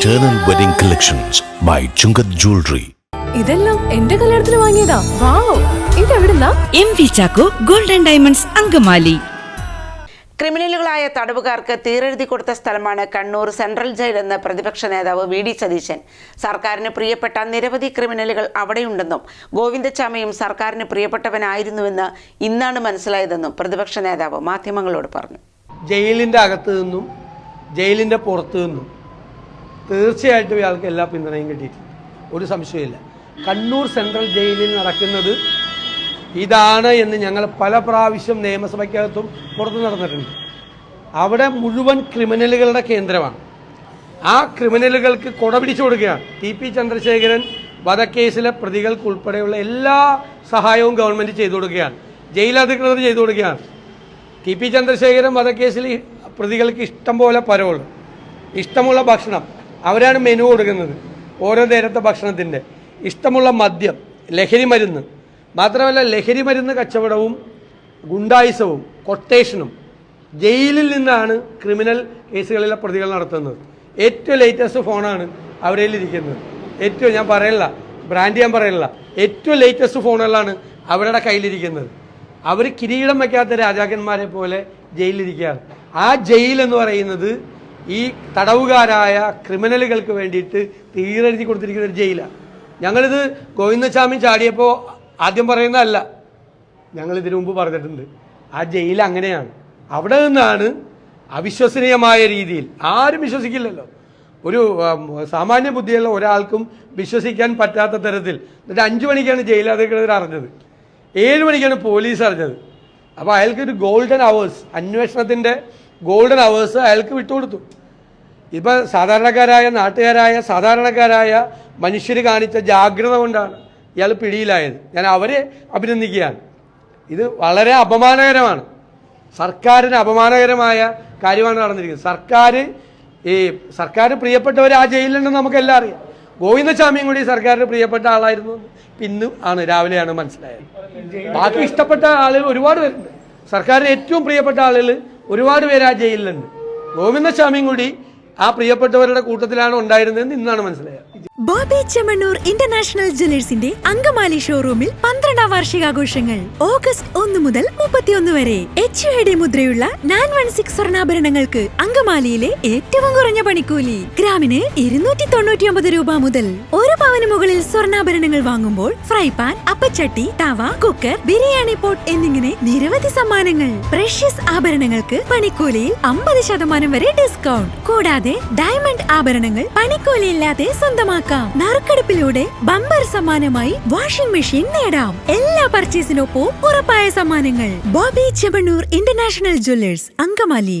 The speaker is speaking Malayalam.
Eternal Wedding Collections by Chungat Jewelry. ഇതെല്ലാം എന്റെ കല്യാണത്തിന് വാങ്ങിയതാ. Wow ഇതെവിടുന്നാ M V Chacko golden diamonds Angamaly. ക്രിമിനലുകളായ തടവുകാർക്ക് തീരെഴുതി കൊടുത്ത സ്ഥലമാണ് കണ്ണൂർ സെൻട്രൽ ജയിൽ എന്ന് പ്രതിപക്ഷ നേതാവ് വി ഡി സതീശൻ. സർക്കാരിന് പ്രിയപ്പെട്ട നിരവധി ക്രിമിനലുകൾ അവിടെയുണ്ടെന്നും ഗോവിന്ദച്ചാമയും സർക്കാരിന് പ്രിയപ്പെട്ടവനായിരുന്നുവെന്ന് ഇന്നാണ് മനസ്സിലായതെന്നും പ്രതിപക്ഷ നേതാവ് മാധ്യമങ്ങളോട് പറഞ്ഞു. ജയിലിന്റെ അകത്തു നിന്നും ജയിലിന്റെ പുറത്തു നിന്നും തീർച്ചയായിട്ടും ഇയാൾക്ക് എല്ലാ പിന്തുണയും കിട്ടിയിട്ടുണ്ട്. ഒരു സംശയമില്ല കണ്ണൂർ സെൻട്രൽ ജയിലിൽ നടക്കുന്നത് ഇതാണ് എന്ന് ഞങ്ങൾ പല പ്രാവശ്യം നിയമസഭയ്ക്കകത്തും പുറത്ത് നടന്നിട്ടുണ്ട്. അവിടെ മുഴുവൻ ക്രിമിനലുകളുടെ കേന്ദ്രമാണ്. ആ ക്രിമിനലുകൾക്ക് കൊട പിടിച്ചു കൊടുക്കുകയാണ്. ടി പി ചന്ദ്രശേഖരൻ വധക്കേസിലെ പ്രതികൾക്ക് ഉൾപ്പെടെയുള്ള എല്ലാ സഹായവും ഗവൺമെന്റ് ചെയ്തു കൊടുക്കുകയാണ്. ജയിൽ അധികൃതർ ചെയ്തു കൊടുക്കുകയാണ്. ടി പി ചന്ദ്രശേഖരൻ വധക്കേസിൽ പ്രതികൾക്ക് ഇഷ്ടം പോലെ പരോൾ ഇഷ്ടമുള്ള ഭക്ഷണം. അവരാണ് മെനു കൊടുക്കുന്നത്. ഓരോ നേരത്തെ ഭക്ഷണത്തിന്റെ ഇഷ്ടമുള്ള മദ്യം ലഹരി മരുന്ന്. മാത്രമല്ല ലഹരി മരുന്ന് കച്ചവടവും ഗുണ്ടായുസവും കൊട്ടേഷനും ജയിലിൽ നിന്നാണ് ക്രിമിനൽ കേസുകളിലെ പ്രതികൾ നടത്തുന്നത്. ഏറ്റവും ലേറ്റസ്റ്റ് ഫോണാണ് അവരേലിരിക്കുന്നത് ഏറ്റവും ഞാൻ പറയില്ല ബ്രാൻഡ് ഞാൻ പറയില്ല ഏറ്റവും ലേറ്റസ്റ്റ് ഫോണുകളാണ് അവരുടെ കയ്യിലിരിക്കുന്നത് അവർ കിരീടം വയ്ക്കാത്ത രാജാക്കന്മാരെ പോലെ ജയിലിലിരിക്കുകയാണ് ആ ജയിൽ എന്ന് പറയുന്നത് ഈ തടവുകാരായ ക്രിമിനലുകൾക്ക് വേണ്ടിയിട്ട് തീരെഴുതി കൊടുത്തിരിക്കുന്ന ഒരു ജയിലാണ് ഞങ്ങളിത് ഗോവിന്ദസ്വാമി ചാടിയപ്പോൾ ആദ്യം പറയുന്നതല്ല. ഞങ്ങൾ ഇതിനു മുമ്പ് പറഞ്ഞിട്ടുണ്ട്. ആ ജയിൽ അങ്ങനെയാണ്. അവിടെ നിന്നാണ് അവിശ്വസനീയമായ രീതിയിൽ ആരും വിശ്വസിക്കില്ലല്ലോ. ഒരു സാമാന്യ ബുദ്ധിയുള്ള ഒരാൾക്കും വിശ്വസിക്കാൻ പറ്റാത്ത തരത്തിൽ. എന്നിട്ട് അഞ്ചു മണിക്കാണ് ജയിലധികൃതർ അറിഞ്ഞത്. ഏഴ് മണിക്കാണ് പോലീസ് അറിഞ്ഞത്. അപ്പോൾ അയാൾക്കൊരു ഗോൾഡൻ അവേഴ്സ് അന്വേഷണത്തിന്റെ ഗോൾഡൻ അവേഴ്സ് അയാൾക്ക് വിട്ടുകൊടുത്തു. ഇപ്പം സാധാരണക്കാരായ നാട്ടുകാരായ സാധാരണക്കാരായ മനുഷ്യർ കാണിച്ച ജാഗ്രത കൊണ്ടാണ് ഇയാൾ പിടിയിലായത്. ഞാൻ അവരെ അഭിനന്ദിക്കുകയാണ്. ഇത് വളരെ അപമാനകരമാണ്. സർക്കാരിന് അപമാനകരമായ കാര്യമാണ് നടന്നിരിക്കുന്നത്. സർക്കാർ ഈ സർക്കാർ പ്രിയപ്പെട്ടവർ ആ ജയിലിലുണ്ടെന്ന് നമുക്കെല്ലാം അറിയാം. ഗോവിന്ദസ്വാമിയും കൂടി സർക്കാരിന് പ്രിയപ്പെട്ട ആളായിരുന്നു. ഇന്ന് ആണ് രാവിലെയാണ് മനസ്സിലായത്. ബാക്കി ഇഷ്ടപ്പെട്ട ആളുകൾ ഒരുപാട് പേരുണ്ട് സർക്കാരിന് ഏറ്റവും പ്രിയപ്പെട്ട ആളുകൾ ഒരുപാട് പേര് ആ ജയിലിലുണ്ട്. ഗോവിന്ദസ്വാമിയും കൂടി ആ പ്രിയപ്പെട്ടവരുടെ കൂട്ടത്തിലാണ് ഉണ്ടായിരുന്നതെന്ന് ഇന്നാണ് മനസ്സിലായത്. ബോബി ചെമ്മണ്ണൂർ ഇന്റർനാഷണൽ ജ്വല്ലേഴ്സിന്റെ അങ്കമാലി ഷോറൂമിൽ പന്ത്രണ്ടാം വാർഷികാഘോഷങ്ങൾ. ഓഗസ്റ്റ് ഒന്ന് മുതൽ മുപ്പത്തിയൊന്ന് വരെ. എച്ച് ഡി മുദ്രയുള്ള നയൻ വൺ സിക്സ് സ്വർണാഭരണങ്ങൾക്ക് അങ്കമാലിയിലെ ഏറ്റവും കുറഞ്ഞ പണിക്കൂലി. ഗ്രാമിന് ഇരുന്നൂറ്റി തൊണ്ണൂറ്റി ഒമ്പത് രൂപ മുതൽ പവന് മുകളിൽ സ്വർണാഭരണങ്ങൾ വാങ്ങുമ്പോൾ ഫ്രൈ പാൻ അപ്പച്ചട്ടി തവ കുക്കർ ബിരിയാണി പോട്ട് എന്നിങ്ങനെ നിരവധി സമ്മാനങ്ങൾ. പ്രഷ്യസ് ആഭരണങ്ങൾക്ക് പണിക്കൂലിയിൽ അമ്പത് ശതമാനം വരെ ഡിസ്കൗണ്ട് കൂടാതെ ഡയമണ്ട് ആഭരണങ്ങൾ പണിക്കൂലിയില്ലാതെ സ്വന്തമാക്കാം. നറുക്കെടുപ്പിലൂടെ ബമ്പർ സമ്മാനമായി വാഷിംഗ് മെഷീൻ നേടാം. എല്ലാ പർച്ചേസിനൊപ്പവും ഉറപ്പായ സമ്മാനങ്ങൾ. Boby Chemmanur international jewellers Angamaly.